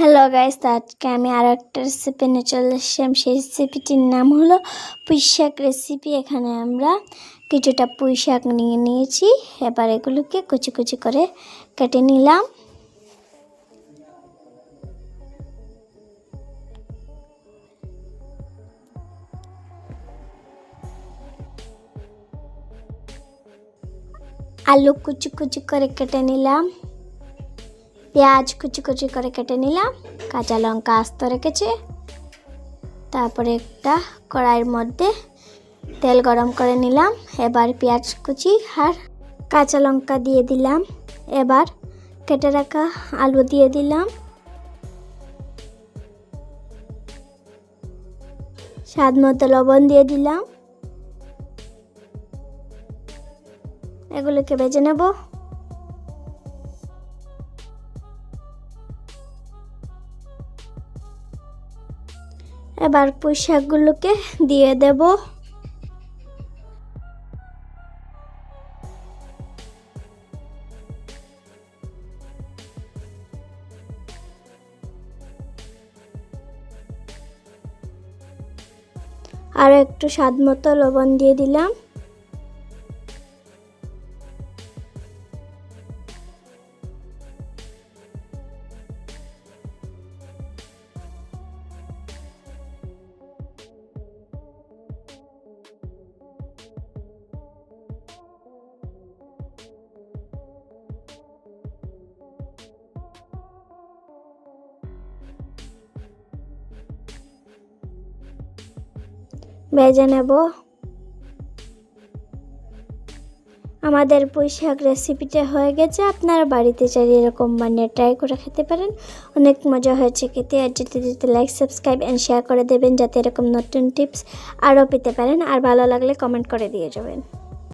Hello guys আজকে আমি আরও একটা রেসিপি নিয়ে চলে এসেছিলাম সেই রেসিপিটির নাম হলো পুঁই শাক রেসিপি এখানে আমরা কিছুটা পুঁই শাক নিয়ে নিয়েছি। এবার এগুলোকে কুচি কুচি করে কেটে নিলাম। আলু কুচি কুচি করে কেটে নিলাম। পেঁয়াজ কুচি কুচি করে কেটে নিলাম, কাঁচা লঙ্কা আস্ত রেখেছে। তারপরে একটা কড়াইয়ের মধ্যে তেল গরম করে নিলাম, এবার পেঁয়াজ কুচি আর কাঁচা লঙ্কা দিয়ে দিলাম। এবার কেটে রাখা আলু দিয়ে দিলাম। স্বাদ মতো লবণ দিয়ে দিলাম। এগুলোকে বেজে নেব। এবার পুঁই শাকগুলোকে দিয়ে দেব। আর একটু স্বাদ মতো লবণ দিয়ে দিলাম। ভেজে নেব। আমাদের পুঁই শাক রেসিপিটা হয়ে গেছে। আপনারা বাড়িতে চাই এরকম বানিয়ে ট্রাই করে খেতে পারেন। অনেক মজা হয়েছে খেতে। আর যেতে যেতে লাইক সাবস্ক্রাইব অ্যান্ড শেয়ার করে দেবেন, যাতে এরকম নতুন টিপস আরও পেতে পারেন। আর ভালো লাগলে কমেন্ট করে দিয়ে যাবেন।